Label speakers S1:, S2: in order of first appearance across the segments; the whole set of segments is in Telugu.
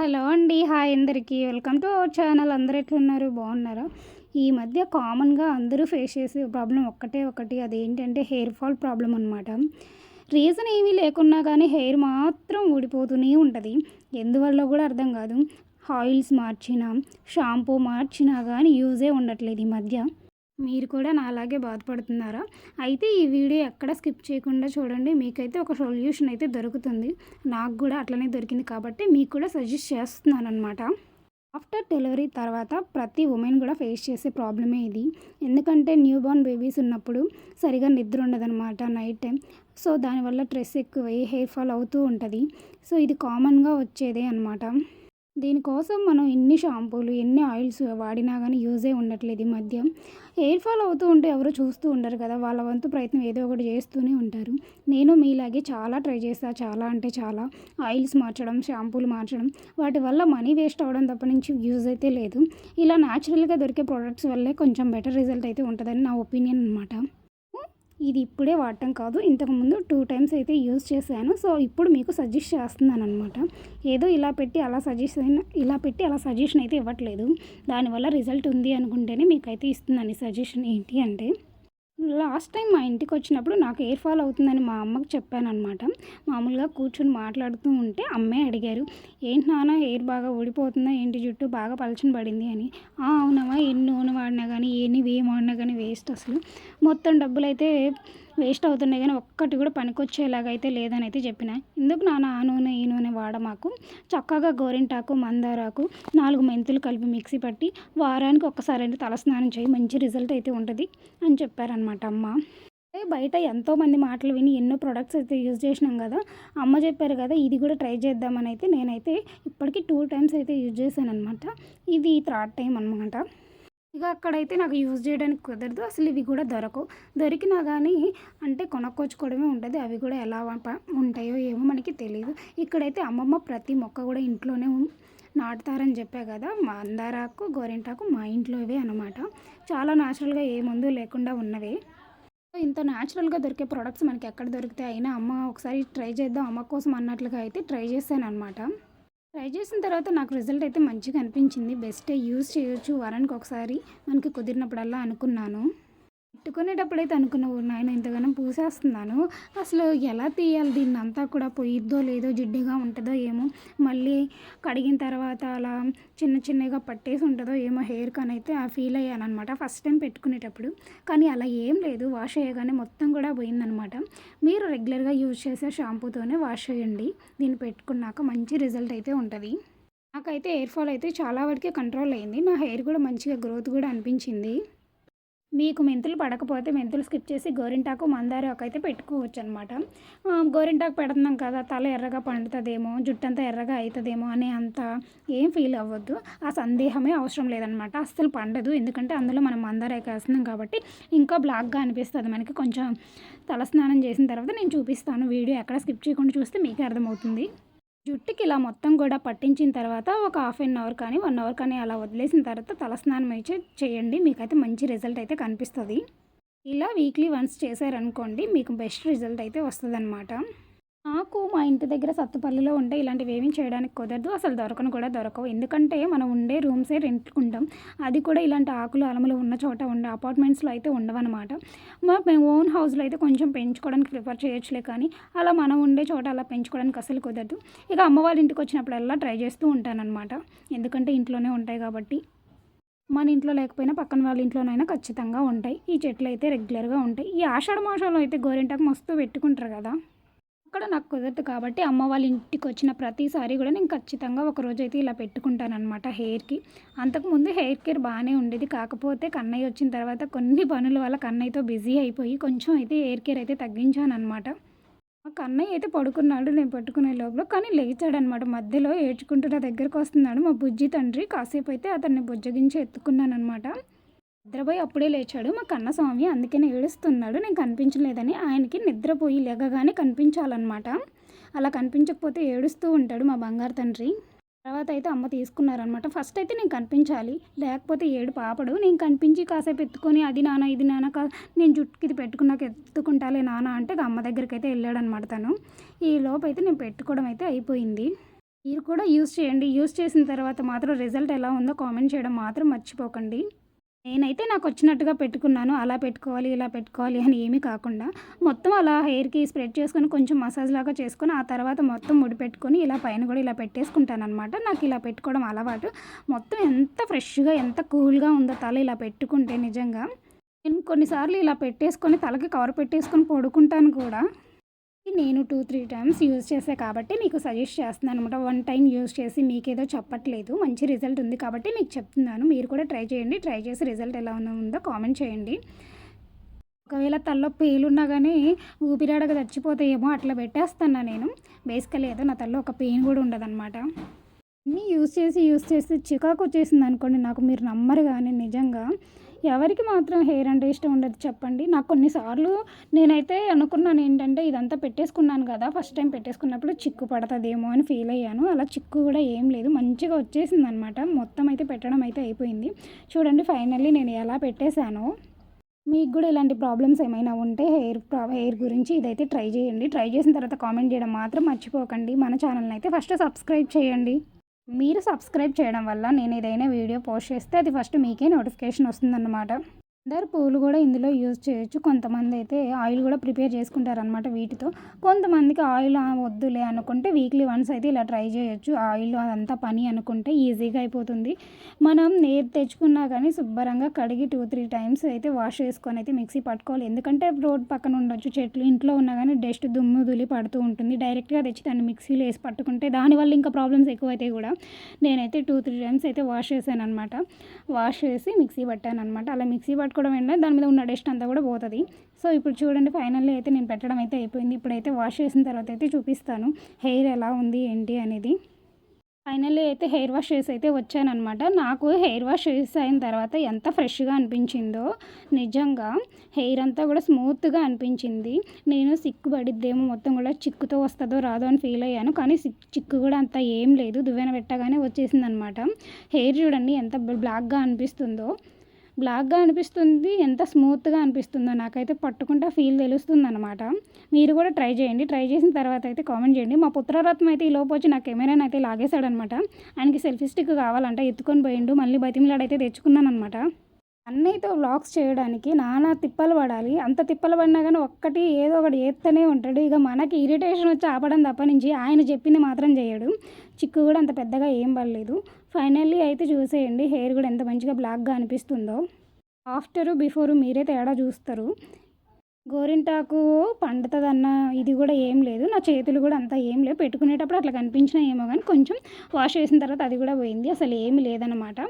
S1: హలో అండి హాయ్ అందరికీ. Welcome to our channel. అందరు ఎట్లున్నారు? బాగున్నారా? ఈ మధ్య కామన్గా అందరూ ఫేస్ చేసే ప్రాబ్లం ఒక్కటే ఒకటి. అదేంటంటే హెయిర్ ఫాల్ ప్రాబ్లం అనమాట రీజన్ ఏమీ లేకున్నా కానీ హెయిర్ మాత్రం ఊడిపోతూనే ఉంటుంది. ఎందువల్ల కూడా అర్థం కాదు. ఆయిల్స్ మార్చినా షాంపూ మార్చినా కానీ యూజే ఉండట్లేదు ఈ మధ్య. మీరు కూడా నా అలాగే బాధపడుతున్నారా? అయితే ఈ వీడియో ఎక్కడ స్కిప్ చేయకుండా చూడండి. మీకైతే ఒక సొల్యూషన్ అయితే దొరుకుతుంది. నాకు కూడా అట్లనే దొరికింది కాబట్టి మీకు కూడా సజెస్ట్ చేస్తున్నాను అనమాట ఆఫ్టర్ డెలివరీ తర్వాత ప్రతి ఉమెన్ కూడా ఫేస్ చేసే ప్రాబ్లమే ఇది. ఎందుకంటే న్యూ బోర్న్ బేబీస్ ఉన్నప్పుడు సరిగా నిద్ర ఉండదన్నమాట నైట్ టైం. సో దానివల్ల స్ట్రెస్ ఎక్కువై హెయిర్ ఫాల్ అవుతూ ఉంటుంది. సో ఇది కామన్గా వచ్చేదే అనమాట దీనికోసం మనం ఎన్ని షాంపూలు ఎన్ని ఆయిల్స్ వాడినా కానీ యూజే ఉండట్లేదు ఈ మధ్య. హెయిర్ ఫాల్ అవుతూ ఉంటే ఎవరు చూస్తూ ఉండరు కదా వాళ్ళ వంతు ప్రయత్నం ఏదో ఒకటి చేస్తూనే ఉంటారు. నేను మీలాగే చాలా ట్రై చేస్తా చాలా అంటే చాలా. ఆయిల్స్ మార్చడం షాంపూలు మార్చడం వాటి వల్ల మనీ వేస్ట్ అవ్వడం తప్ప నుంచి యూజ్ అయితే లేదు. ఇలా న్యాచురల్గా దొరికే ప్రోడక్ట్స్ వల్లే కొంచెం బెటర్ రిజల్ట్ అయితే ఉంటుందని నా ఒపీనియన్ అనమాట ఇది ఇప్పుడే వాడటం కాదు. ఇంతకుముందు టూ టైమ్స్ అయితే యూజ్ చేశాను. సో ఇప్పుడు మీకు సజెస్ట్ చేస్తున్నాను అనమాట ఏదో ఇలా పెట్టి అలా సజెషన్ ఇలా పెట్టి అలా సజెషన్ అయితే ఇవ్వట్లేదు. దానివల్ల రిజల్ట్ ఉంది అనుకుంటేనే మీకైతే ఈ సజెషన్ ఏంటి అంటే. లాస్ట్ టైం మా ఇంటికి వచ్చినప్పుడు నాకు ఎయిర్ ఫాల్ అవుతుందని మా అమ్మకి చెప్పాను అనమాట మామూలుగా కూర్చొని మాట్లాడుతూ ఉంటే అమ్మే అడిగారు ఏంటి నాన్న హెయిర్ బాగా ఊడిపోతుందా? ఏంటి జుట్టు బాగా పలచని పడింది? అని. అవునమ్మా ఎన్ని నూనె వాడినా కానీ ఎన్ని వేయం వాడినా కానీ వేస్ట్ అసలు. మొత్తం డబ్బులు అయితే వేస్ట్ అవుతున్నాయి కానీ ఒక్కటి కూడా పనికొచ్చేలాగైతే లేదని అయితే చెప్పిన. ఎందుకు నాన్న ఆ నూనె ఈ నూనె వాడమాకు చక్కగా గోరింటాకు మందారాకు నాలుగు మెంతులు కలిపి మిక్సీ పట్టి వారానికి ఒక్కసారి అయితే తలస్నానం చేయి మంచి రిజల్ట్ అయితే ఉంటుంది అని చెప్పారనమాట అమ్మ. బయట ఎంతోమంది మాటలు విని ఎన్నో ప్రొడక్ట్స్ అయితే యూజ్ చేసినాం కదా అమ్మ చెప్పారు కదా ఇది కూడా ట్రై చేద్దామని అయితే నేనైతే ఇప్పటికీ టూ టైమ్స్ అయితే యూజ్ చేశాను అనమాట ఇది థర్డ్ టైం అనమాట ఇక అక్కడైతే నాకు యూజ్ చేయడానికి కుదరదు. అసలు ఇవి కూడా దొరకవు. దొరికినా కానీ అంటే కొనుక్కొచ్చుకోవడమే ఉంటుంది. అవి కూడా ఎలా ఉంటాయో ఏమో మనకి తెలియదు ఇక్కడైతే అమ్మమ్మ ప్రతి మొక్క కూడా ఇంట్లోనే నాటుతారని చెప్పా కదా! మందారాకు గోరింటాకు మా ఇంట్లోవే అనమాట చాలా న్యాచురల్గా ఏ మందు లేకుండా ఉన్నవే. ఇంత న్యాచురల్గా దొరికే ప్రొడక్ట్స్ మనకి ఎక్కడ దొరికితే అయినా అమ్మ ఒకసారి ట్రై చేద్దాం. అమ్మ కోసం అన్నట్లుగా అయితే ట్రై చేశాను అనమాట ట్రై చేసిన తర్వాత నాకు రిజల్ట్ అయితే మంచిగా అనిపించింది. బెస్టే యూస్ చేయొచ్చు. వారానికి ఒకసారి మనకి కుదిరినప్పుడల్లా అనుకున్నాను. పెట్టుకునేటప్పుడు అయితే అనుకున్నావు నాయన ఇంతగానో పూసేస్తున్నాను. అసలు ఎలా తీయాలి? దీన్ని అంతా కూడా పొయ్యిద్దో లేదో జిడ్డుగా ఉంటుందో ఏమో మళ్ళీ కడిగిన తర్వాత అలా చిన్న చిన్నగా పట్టేసి ఉంటుందో ఏమో హెయిర్ కానీ అయితే ఆ ఫీల్ అయ్యాను అనమాట ఫస్ట్ టైం పెట్టుకునేటప్పుడు. కానీ అలా ఏం లేదు వాష్ అయ్యగానే మొత్తం కూడా పోయిందనమాట మీరు రెగ్యులర్గా యూజ్ చేసే షాంపూతోనే వాష్ చేయండి. దీన్ని పెట్టుకున్నాక మంచి రిజల్ట్ అయితే ఉంటుంది. నాకైతే హెయిర్ ఫాల్ అయితే చాలా వరకే కంట్రోల్ అయింది. నా హెయిర్ కూడా మంచిగా గ్రోత్ కూడా అనిపించింది. మీకు మెంతులు పడకపోతే మెంతులు స్కిప్ చేసి గోరింటాకు మందారాకు అయితే పెట్టుకోవచ్చు అనమాట గోరింటాకు పెడుతున్నాం కదా తల ఎర్రగా పండుతుందేమో జుట్టంతా ఎర్రగా అవుతుందేమో అనే అంత ఏం ఫీల్ అవ్వద్దు. ఆ సందేహమే అవసరం లేదనమాట అస్సలు పండదు. ఎందుకంటే అందులో మనం మందారాకు వేస్తున్నాం కాబట్టి ఇంకా బ్లాక్గా అనిపిస్తుంది మనకి. కొంచెం తలస్నానం చేసిన తర్వాత నేను చూపిస్తాను. వీడియో ఎక్కడ స్కిప్ చేయకుండా చూస్తే మీకే అర్థమవుతుంది. జుట్టుకి ఇలా మొత్తం కూడా పట్టించిన తర్వాత ఒక హాఫ్ అన్ అవర్ కానీ వన్ అవర్ కానీ అలా వదిలేసిన తర్వాత తలస్నానం అయితే చేయండి. మీకైతే మంచి రిజల్ట్ అయితే కనిపిస్తుంది. ఇలా వీక్లీ వన్స్ చేశారనుకోండి మీకు బెస్ట్ రిజల్ట్ అయితే వస్తుంది నాకు మా ఇంటి దగ్గర సత్తుపల్లిలో ఉంటే ఇలాంటివి ఏమీ చేయడానికి కుదరదు అసలు దొరకను కూడా దొరకవు. ఎందుకంటే మనం ఉండే రూమ్సే రెంట్కుంటాం అది కూడా ఇలాంటి ఆకులు అలములు ఉన్న చోట ఉండే అపార్ట్మెంట్స్లో అయితే ఉండవన్నమాట. మేము ఓన్ హౌస్లో అయితే కొంచెం పెంచుకోవడానికి ప్రిఫర్ చేయొచ్చులే కానీ అలా మనం ఉండే చోట అలా పెంచుకోవడానికి అసలు కుదరదు. ఇక అమ్మ వాళ్ళ ఇంటికి వచ్చినప్పుడల్లా ట్రై చేస్తూ ఉంటానన్నమాట. ఎందుకంటే ఇంట్లోనే ఉంటాయి కాబట్టి. మన ఇంట్లో లేకపోయినా పక్కన వాళ్ళ ఇంట్లోనైనా ఖచ్చితంగా ఉంటాయి. ఈ చెట్లు అయితే రెగ్యులర్గా ఉంటాయి. ఈ ఆషాఢ మాసంలో అయితే గోరింటాకు మస్తు పెట్టుకుంటారు కదా. అక్కడ నాకు కుదరదు కాబట్టి అమ్మ వాళ్ళ ఇంటికి వచ్చిన ప్రతిసారి కూడా నేను ఖచ్చితంగా ఒక రోజు అయితే ఇలా పెట్టుకుంటానమాట హెయిర్కి అంతకుముందు హెయిర్ కేర్ బాగానే ఉండేది. కాకపోతే కన్నయ్య వచ్చిన తర్వాత కొన్ని పనుల వల్ల కన్నయ్యతో బిజీ అయిపోయి కొంచెం అయితే హెయిర్ కేర్ అయితే తగ్గించాను అనమాట మా కన్నయ్య అయితే పడుకున్నాడు. నేను పట్టుకునే లోపల కానీ లేచాడనమాట మధ్యలో ఏడ్చుకుంటూ నా దగ్గరకు వస్తున్నాడు మా బుజ్జి తండ్రి. కాసేపు అయితే అతన్ని బుజ్జగించి ఎత్తుకున్నానమాట నిద్రపోయి అప్పుడే లేచాడు. మా కన్నస్వామి అందుకనే ఏడుస్తున్నాడు. నేను కనిపించలేదని ఆయనకి నిద్రపోయి లేగగానే కనిపించాలన్నమాట. అలా కనిపించకపోతే ఏడుస్తూ ఉంటాడు మా బంగారు తండ్రి. తర్వాత అయితే అమ్మ తీసుకున్నారనమాట ఫస్ట్ అయితే నేను కనిపించాలి. లేకపోతే ఏడు పాపడు. నేను కనిపించి కాసేపు ఎత్తుకొని అది నాన్న ఇది నాన్న కా నేను జుట్టుకి ఇది పెట్టుకున్నాక ఎత్తుకుంటాలే నాన్న అంటే అమ్మ దగ్గరికి అయితే వెళ్ళాడనమాట తను. ఈ లోపు అయితే నేను పెట్టుకోవడం అయితే అయిపోయింది. మీరు కూడా యూస్ చేయండి. యూస్ చేసిన తర్వాత మాత్రం రిజల్ట్ ఎలా ఉందో కామెంట్ చేయడం మాత్రం మర్చిపోకండి. నేనైతే నాకు వచ్చినట్టుగా పెట్టుకున్నాను. అలా పెట్టుకోవాలి ఇలా పెట్టుకోవాలి అని ఏమీ కాకుండా మొత్తం అలా హెయిర్కి స్ప్రెడ్ చేసుకొని కొంచెం మసాజ్ లాగా చేసుకొని ఆ తర్వాత మొత్తం ముడి పెట్టుకొని ఇలా పైన కూడా ఇలా పెట్టేసుకుంటాను అనమాట నాకు ఇలా పెట్టుకోవడం అలవాటు. మొత్తం ఎంత ఫ్రెష్గా ఎంత కూల్గా ఉందో తల ఇలా పెట్టుకుంటే నిజంగా. నేను కొన్నిసార్లు ఇలా పెట్టేసుకొని తలకి కవర్ పెట్టేసుకొని పడుకుంటాను కూడా. నేను టూ త్రీ టైమ్స్ యూజ్ చేసే కాబట్టి మీకు సజెస్ట్ చేస్తున్నాను అనమాట వన్ టైం యూజ్ చేసి మీకేదో చెప్పట్లేదు. మంచి రిజల్ట్ ఉంది కాబట్టి మీకు చెప్తున్నాను. మీరు కూడా ట్రై చేయండి. ట్రై చేసి రిజల్ట్ ఎలా ఉందో కామెంట్ చేయండి. ఒకవేళ తల్లో పేలున్నా కానీ ఊపిరాడక చచ్చిపోతాయేమో అట్లా పెట్టేస్తాను నేను. బేసికల్ ఏదో నా తల్లో ఒక పెయిన్ కూడా ఉండదన్నమాట. అన్నీ యూస్ చేసి యూస్ చేసి చికాకు వచ్చేసింది అనుకోండి నాకు మీరు నమ్మరు కానీ నిజంగా. ఎవరికి మాత్రం హెయిర్ అంటే ఇష్టం ఉండదు చెప్పండి. నాకు కొన్నిసార్లు నేనైతే అనుకున్నాను ఏంటంటే ఇదంతా పెట్టేసుకున్నాను కదా ఫస్ట్ టైం పెట్టేసుకున్నప్పుడు చిక్కు పడుతుందేమో అని ఫీల్ అయ్యాను. అలా చిక్కు కూడా ఏం లేదు. మంచిగా వచ్చేసింది అనమాట మొత్తం అయితే పెట్టడం అయితే అయిపోయింది. చూడండి ఫైనల్లీ నేను ఎలా పెట్టేశానో. మీకు కూడా ఇలాంటి ప్రాబ్లమ్స్ ఏమైనా ఉంటే హెయిర్ హెయిర్ గురించి ఇదైతే ట్రై చేయండి. ట్రై చేసిన తర్వాత కామెంట్ చేయడం మాత్రం మర్చిపోకండి. మన ఛానల్ని అయితే ఫస్ట్ సబ్స్క్రైబ్ చేయండి. మీరు సబ్స్క్రైబ్ చేయడం వల్ల నేను ఏదైనా వీడియో పోస్ట్ చేస్తే అది ఫస్ట్ మీకే నోటిఫికేషన్ వస్తుందన్నమాట. అందరు పూలు కూడా ఇందులో యూజ్ చేయొచ్చు. కొంతమంది అయితే ఆయిల్ కూడా ప్రిపేర్ చేసుకుంటారు అనమాట వీటితో. కొంతమందికి ఆయిల్ వద్దులే అనుకుంటే వీక్లీ వన్స్ అయితే ఇలా ట్రై చేయొచ్చు. ఆయిల్ అదంతా పని అనుకుంటే ఈజీగా అయిపోతుంది. మనం నేర్ తెచ్చుకున్నా కానీ శుభ్రంగా కడిగి టూ త్రీ టైమ్స్ అయితే వాష్ చేసుకొని అయితే మిక్సీ పట్టుకోవాలి. ఎందుకంటే రోడ్ పక్కన ఉండొచ్చు చెట్లు ఇంట్లో ఉన్నా కానీ డస్ట్ దుమ్ము దులి పడుతూ ఉంటుంది. డైరెక్ట్గా తెచ్చి దాన్ని మిక్సీలో వేసి పట్టుకుంటే దానివల్ల ఇంకా ప్రాబ్లమ్స్ ఎక్కువైతే కూడా. నేనైతే టూ త్రీ టైమ్స్ అయితే వాష్ చేశాను అనమాట వాష్ చేసి మిక్సీ పట్టాను అనమాట అలా మిక్సీ పట్టుకో పెట్టుకోవడం ఏంటంటే దాని మీద ఉన్న డస్ట్ అంతా కూడా పోతుంది. సో ఇప్పుడు చూడండి ఫైనల్లీ అయితే నేను పెట్టడం అయితే అయిపోయింది. ఇప్పుడైతే వాష్ చేసిన తర్వాత అయితే చూపిస్తాను. హెయిర్ ఎలా ఉంది ఏంటి అనేది. ఫైనల్లీ అయితే హెయిర్ వాష్ చేసి అయితే వచ్చానమాట నాకు హెయిర్ వాష్ చేసి అయిన తర్వాత ఎంత ఫ్రెష్గా అనిపించిందో నిజంగా హెయిర్ అంతా కూడా స్మూత్గా అనిపించింది. నేను సిక్కు పడిద్దేమో మొత్తం కూడా చిక్కుతో వస్తుందో రాదో అని ఫీల్ అయ్యాను. కానీ చిక్కు కూడా అంత ఏం లేదు. దువ్వెన పెట్టగానే వచ్చేసింది అనమాట హెయిర్ చూడండి ఎంత బ్లాక్గా అనిపిస్తుందో. బ్లాక్గా అనిపిస్తుంది ఎంత స్మూత్గా అనిపిస్తుందో నాకైతే పట్టుకుంటే ఫీల్ తెలుస్తుంది అనమాట మీరు కూడా ట్రై చేయండి ట్రై చేసిన తర్వాత అయితే కామెంట్ చేయండి. మా పుత్రరత్నం అయితే ఈ లోపు వచ్చి నా కెమెరాని అయితే లాగేశాడనమాట ఆయనకి సెల్ఫీ స్టిక్ కావాలంట ఎత్తుకొని పోయిండు మళ్ళీ బతిమిలాడైతే తెచ్చుకున్నాను అనమాట అన్నయ్యతో వ్లాగ్స్ చేయడానికి నానా తిప్పలు పడాలి. అంత తిప్పలు పడినా కానీ ఒక్కటి ఏదో ఒకటి ఏత్తనే ఉంటాడు. ఇక మనకి ఇరిటేషన్ వచ్చి ఆపడం తప్ప నుంచి ఆయన చెప్పింది మాత్రం చేయడు. చిక్కు కూడా అంత పెద్దగా ఏం పడలేదు. ఫైనల్లీ అయితే చూసేయండి. హెయిర్ కూడా ఎంత మంచిగా బ్లాక్గా అనిపిస్తుందో. ఆఫ్టరు బిఫోరు మీరే తేడా చూస్తారు. గోరింటాకు పండుతుందన్న ఇది కూడా ఏం లేదు. నా చేతులు కూడా అంతా ఏం లేవు. పెట్టుకునేటప్పుడు అట్లా కనిపించినా ఏమో కానీ కొంచెం వాష్ చేసిన తర్వాత అది కూడా పోయింది. అసలు ఏమి లేదనమాట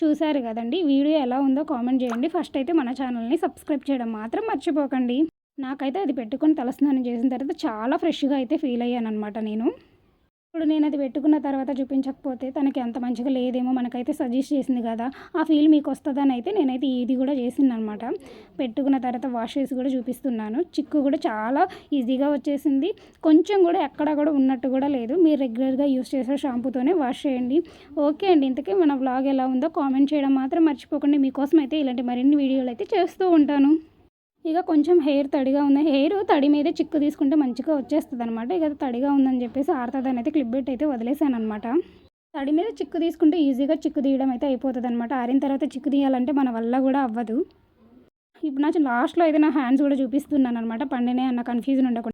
S1: చూసారు కదండి. వీడియో ఎలా ఉందో కామెంట్ చేయండి. ఫస్ట్ అయితే మన ఛానల్ని సబ్స్క్రైబ్ చేయడం మాత్రం మర్చిపోకండి. నాకైతే అది పెట్టుకొని తలస్నానం చేసిన తర్వాత చాలా ఫ్రెష్గా అయితే ఫీల్ అయ్యాను అనమాట నేను. ఇప్పుడు నేను అది పెట్టుకున్న తర్వాత చూపించకపోతే తనకి అంత మంచిగా లేదేమో మనకైతే సజెస్ట్ చేసింది కదా ఆ ఫీల్ మీకు వస్తుందని అయితే నేనైతే ఇది కూడా చేసింది అనమాట పెట్టుకున్న తర్వాత వాష్ చేసి కూడా చూపిస్తున్నాను. చిక్కు కూడా చాలా ఈజీగా వచ్చేసింది. కొంచెం కూడా ఎక్కడ కూడా ఉన్నట్టు కూడా లేదు. మీరు రెగ్యులర్గా యూస్ చేసే షాంపూతోనే వాష్ చేయండి. ఓకే అండి ఇంతకీ మన బ్లాగ్ ఎలా ఉందో కామెంట్ చేయడం మాత్రం మర్చిపోకండి. మీకోసం అయితే ఇలాంటి మరిన్ని వీడియోలు అయితే చేస్తూ ఉంటాను. ఇక కొంచెం హెయిర్ తడిగా ఉంది. హెయిర్ తడి మీద చిక్కు తీసుకుంటే మంచిగా వచ్చేస్తుంది అనమాట ఇక తడిగా ఉందని చెప్పేసి ఆరుతుంది అయితే క్లిప్ పెట్టి అయితే వదిలేసాను అనమాట తడి మీద చిక్కు తీసుకుంటే ఈజీగా చిక్కు తీయడం అయితే అయిపోతుంది అనమాట ఆరిన తర్వాత చిక్కు తీయాలంటే మన వల్ల కూడా అవ్వదు. ఇప్పుడు నా లాస్ట్లో అయితే నా హ్యాండ్స్ కూడా చూపిస్తున్నాను అనమాట పండినే అన్న కన్ఫ్యూజన్ ఉండకుండా.